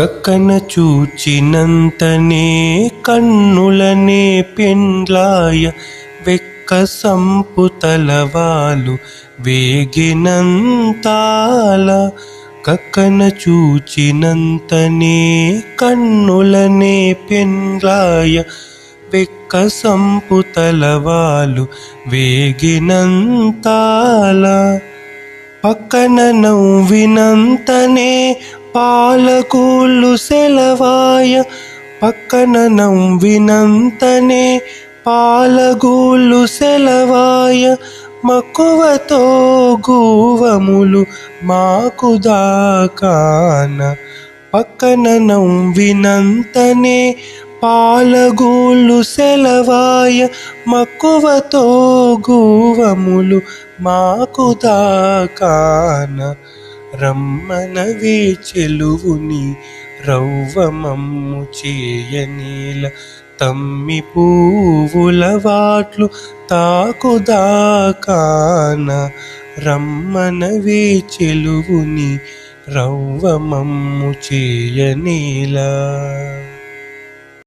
గక్కన చూచినంతనే కన్నులనే పెండ్లాయ వెక్క సంపుతలవాలు వేగినంతాల. కక్కన చూచినంతనే కన్నులనే పెండ్లాయ వెక్క సంపుతలవాలు వేగినంతాల. పక్కన నవ్వినంతనే పాలకూళ్ళు సెలవాయ పక్కన నవ్వినంతనే పాలగూళ్ళు సెలవాయ మక్కువతో గూవములు మాకు దాకాన పక్కన నవ్వినంతనే పాలగూళ్ళు సెలవాయ మక్కువతో గూవములు మాకు దాకాన రమ్మనవే చెలువుని రౌవమమ్ము చేయనీల తమ్మి పూవుల వాట్లు తాకుదాకాన. రమ్మనవే చెలువుని రవ్వమమ్ము చేయనీలా